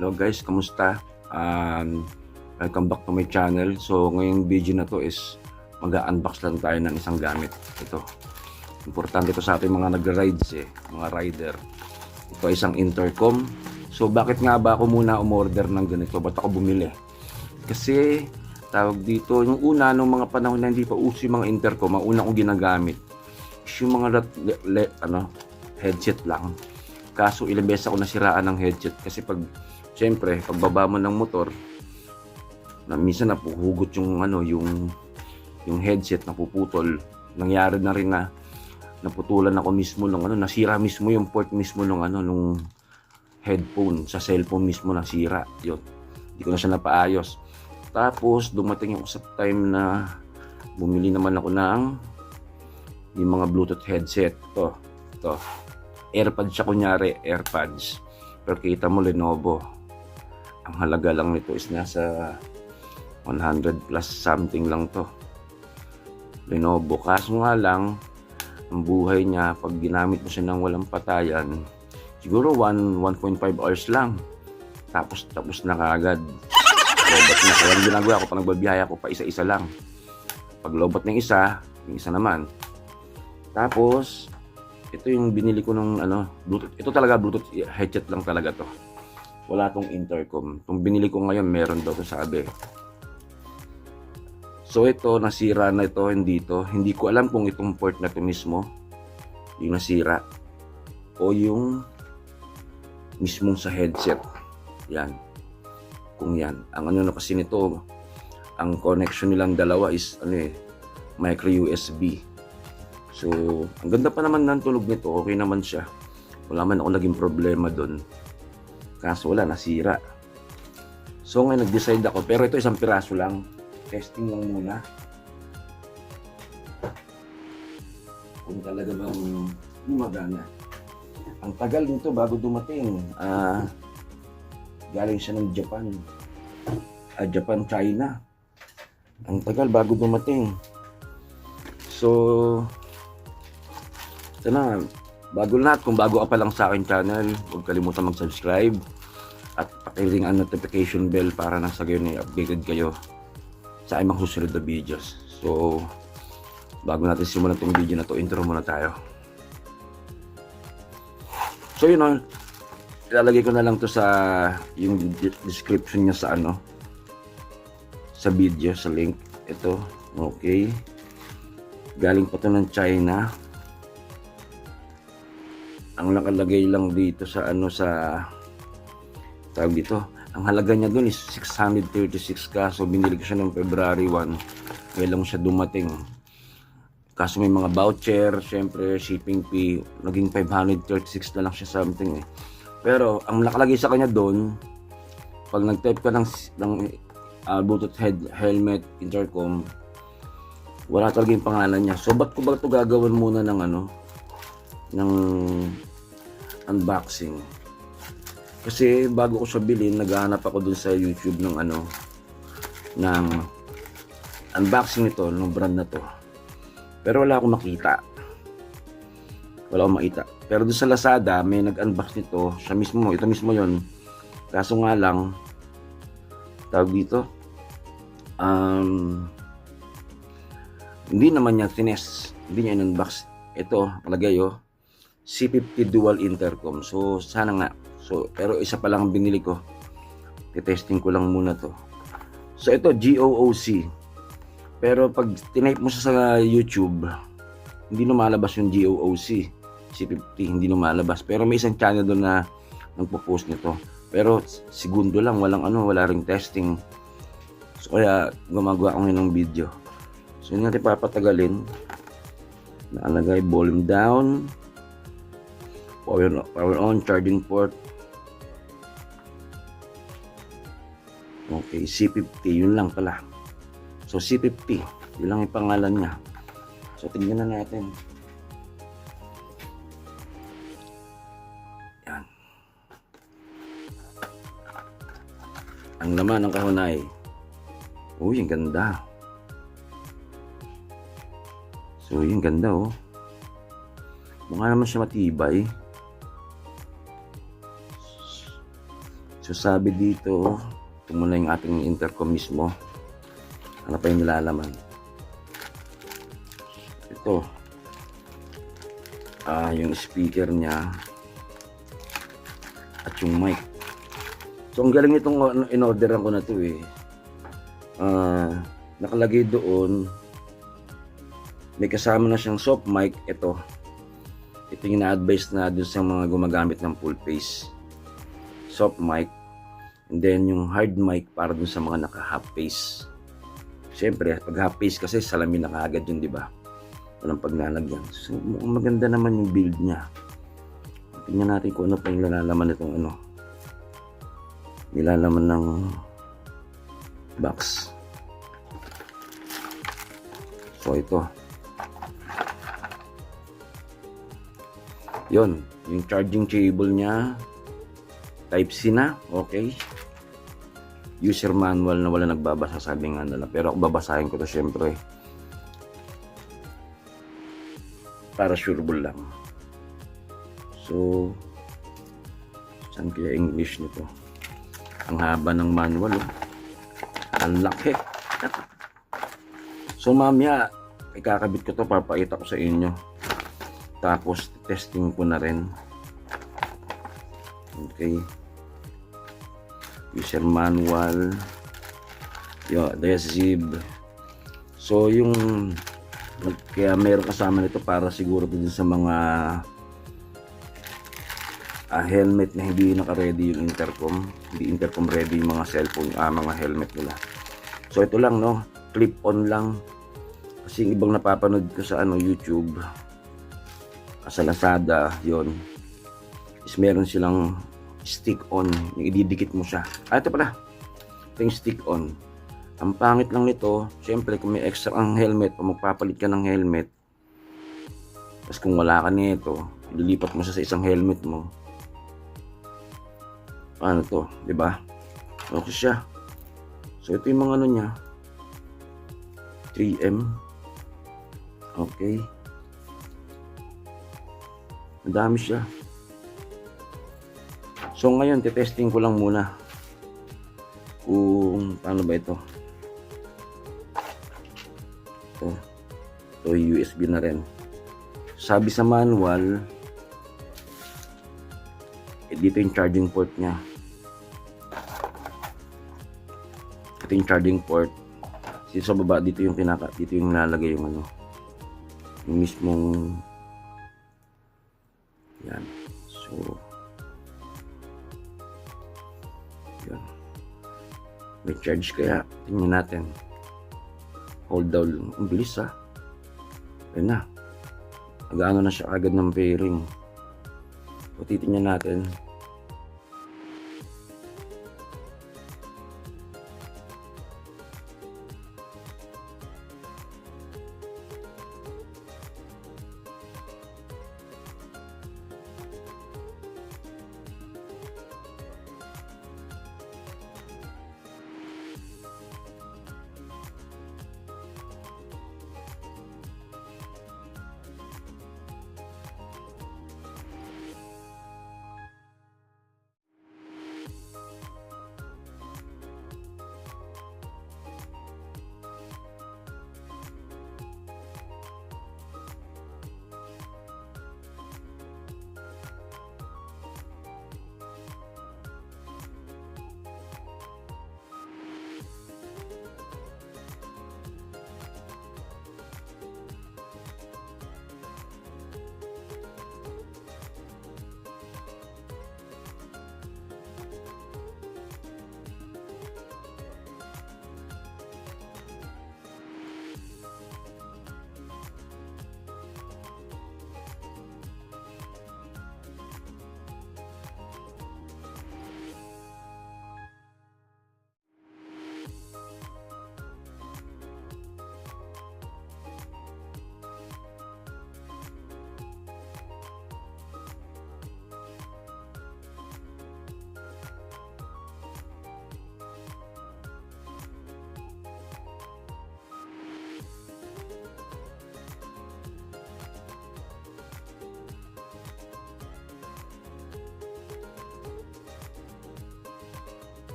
Hello guys, kamusta? Um, welcome back to my channel. So ngayong video na to is mag-unbox lang tayo ng isang gamit. Ito. Importante to sa ating mga nag-rides eh, mga rider. Ito ay isang intercom. So bakit nga ba ako muna umorder ng ganito? Ba't ako bumili? Kasi tawag dito, yung una nung mga panahon na hindi pa uso yung mga intercom, ang una kong ginagamit is yung mga lat- le- le- ano, headset lang. Kaso ilang beses ako nasiraan ng headset kasi pag Siyempre, pagbaba mo ng motor, na minsan napuhugot yung ano, yung yung headset napuputol. Nangyari na rin na naputulan ako mismo ng ano, nasira mismo yung port mismo ng ano nung headphone sa cellphone mismo nasira. Yun. Hindi ko na siya napaayos. Tapos dumating ako sa time na bumili naman ako ng yung mga Bluetooth headset. To, to. AirPods siya kunyari, AirPods. Pero kita mo Lenovo. Ang halaga lang nito is nasa 100 plus something lang to. Lenovo. Kaso nga lang, ang buhay niya, pag ginamit mo siya ng walang patayan, siguro 1, 1.5 hours lang. Tapos, tapos na kaagad. Lobot na. Kaya ang ginagawa ko, pag nagbabiyaya ko, pa isa-isa lang. Pag lobot ng isa, yung isa naman. Tapos, ito yung binili ko ng ano, Bluetooth. Ito talaga Bluetooth headset lang talaga to. Wala tong intercom. Itong binili ko ngayon, meron daw to sabi. So ito, nasira na ito, hindi to. Hindi ko alam kung itong port na to mismo, yung nasira. O yung mismong sa headset. Yan. Kung yan. Ang ano na kasi nito, ang connection nilang dalawa is ano eh, micro USB. So, ang ganda pa naman ng tunog nito. Okay naman siya. Wala man ako naging problema doon. Kaso wala, nasira. So, ngayon nag-decide ako. Pero ito isang piraso lang. Testing lang muna. Kung talaga bang gumagana. Ang tagal nito bago dumating. Ah, galing siya ng Japan. Ah, Japan, China. Ang tagal bago dumating. So, ito na, bago lahat, kung bago ka pa lang sa akin channel, huwag kalimutan mag-subscribe at pakiring ang notification bell para nasa gayon ay updated kayo sa aking mga susunod na videos. So, bago natin simulan itong video na to, intro muna tayo. So, yun o, ilalagay ko na lang to sa yung de- description niya sa ano, sa video, sa link. Ito, okay. Galing pa to ng China ang nakalagay lang dito sa ano sa tawag dito ang halaga niya dun is 636 kaso binili ko siya ng February 1 kaya lang siya dumating. Kaso may mga voucher syempre shipping fee. Naging 536 na lang siya something eh. Pero ang nakalagay sa kanya doon pag nag-type ka ng, ng uh, Bluetooth head, helmet intercom wala talaga yung pangalan niya. So ba't ko ba ito gagawin muna ng ano ng unboxing. Kasi bago ko siya bilhin, naghahanap ako dun sa YouTube ng ano ng unboxing nito, ng brand na to. Pero wala akong makita. Wala akong makita. Pero dun sa Lazada, may nag-unbox nito. Siya mismo, ito mismo yon Kaso nga lang, tawag dito, um, hindi naman niya tines. Hindi niya in-unbox. Ito, palagay oh, C50 dual intercom. So, sana nga. So, pero isa pa lang ang binili ko. Titesting ko lang muna to. So, ito, GOOC. Pero pag tinype mo siya sa YouTube, hindi lumalabas yung GOOC. C50, hindi lumalabas. Pero may isang channel doon na nagpo-post nito. Pero segundo lang, walang ano, wala ring testing. So, kaya gumagawa ko ng video. So, yun natin papatagalin. Naalagay volume down power, power on, charging port. Okay, C50, yun lang pala. So, C50, yun lang yung pangalan niya. So, tingnan na natin. Yan. Ang laman ng kahon ay, uy, ang ganda. So, yung ganda, oh. Mukha naman siya matibay. So So sabi dito, ito muna yung ating intercom mismo. Ano pa yung nilalaman? Ito. Ah, yung speaker niya at yung mic. So ang galing nitong ano, in-orderan ko na to eh. Ah, nakalagay doon may kasama na siyang soft mic ito. Ito yung na-advise na dun sa mga gumagamit ng full face. Soft mic. And then yung hard mic para dun sa mga naka half face. Siyempre, pag half face kasi salamin na kaagad yun, di ba? Walang paglalagyan. So, maganda naman yung build niya. Tingnan natin kung ano pa yung nilalaman nitong ano. Nilalaman ng box. So, ito. Yon, yung charging cable niya. Type C na, okay. User manual na wala nagbabasa sabi nga nila. Pero ako babasahin ko to syempre. Para sureable lang. So, saan kaya English nito? Ang haba ng manual. Oh. Ang laki. so, mamaya, ikakabit ko to, papakita ko sa inyo. Tapos, testing ko na rin. Okay. User manual. Yung adhesive. So, yung kaya meron kasama nito para siguro din sa mga ah, helmet na hindi naka-ready yung intercom. Hindi intercom ready yung mga cellphone, ah, mga helmet nila. So, ito lang, no? Clip-on lang. Kasi yung ibang napapanood ko sa ano, YouTube, sa Lazada, yon is meron silang stick on, yung ididikit mo siya. Ah, ito pala. Ito yung stick on. Ang pangit lang nito, syempre kung may extra ang helmet o magpapalit ka ng helmet, tapos kung wala ka nito, ililipat mo siya sa isang helmet mo. Paano to, di ba? Okay siya. So ito yung mga ano niya. 3M. Okay. Ang dami siya. So ngayon, testing ko lang muna kung paano ba ito. Ito. Ito USB na rin. Sabi sa manual, eh, dito yung charging port niya. Ito yung charging port. Dito sa baba, dito yung pinaka, dito yung nalagay yung ano, yung mismong yan. So, yan. May charge kaya. Tingnan natin. Hold down. Ang bilis ha. Yan na. Nag-ano na siya agad ng pairing. So, titingnan natin.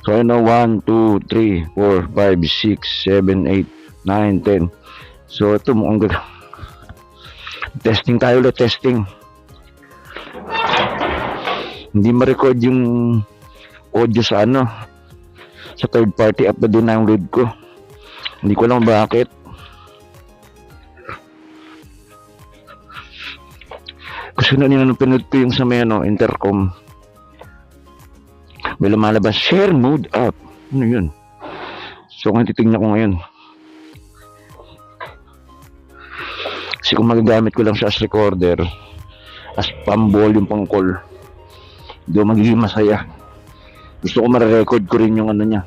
So ano, 1, 2, 3, 4, 5, 6, 7, 8, 9, 10. So ito mukhang ganda. Testing tayo ulit, testing. Hindi ma-record yung audio sa ano, sa third party app na download ko. Hindi ko lang bakit. Kasi na nila pinod ko yung sa may ano, intercom. May lumalabas, share mode up. Ano yun? So, kung titignan ko ngayon. Kasi kung magagamit ko lang siya as recorder, as pambol yung pang call, doon magiging masaya. Gusto ko ma-record ko rin yung ano niya,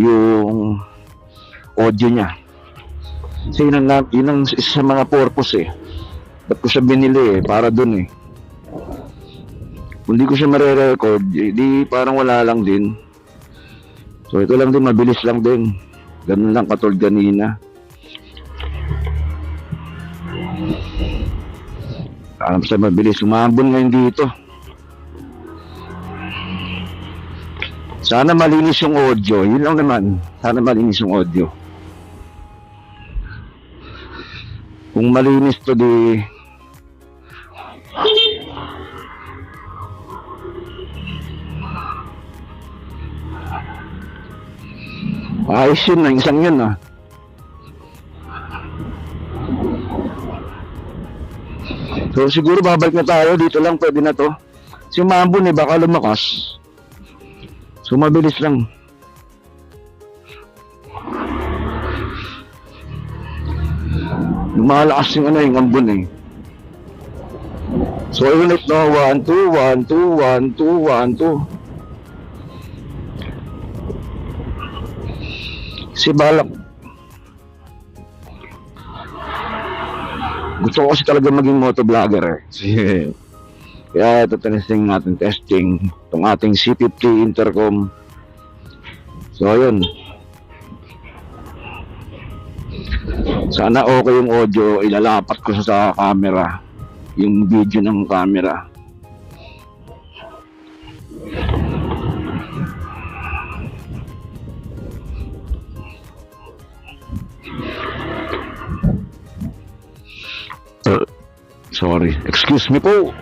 yung audio niya. Kasi yun ang, yun ang isa sa mga purpose eh. Ba't ko siya binili eh, para dun eh. Kung di ko siya mare-record, di parang wala lang din. So ito lang din, mabilis lang din. Ganun lang katulad kanina. Alam sa mabilis, umabon ngayon dito. Sana malinis yung audio. Yun lang naman. Sana malinis yung audio. Kung malinis to di Ayos yun na, isang yun ah. So siguro babalik na tayo, dito lang pwede na to. Si Mambon eh, baka lumakas. So mabilis lang. Lumalakas yung ano yung ambon eh. So ulit no, 1, 2, 1, 2, 1, 2, 1, 2. Si Balak. Gusto ko kasi talaga maging motovlogger eh. Kaya ito testing natin, testing itong ating C50 intercom. So ayun. Sana okay yung audio, ilalapat ko sa camera. Yung video ng camera. Sorry. Excuse me po.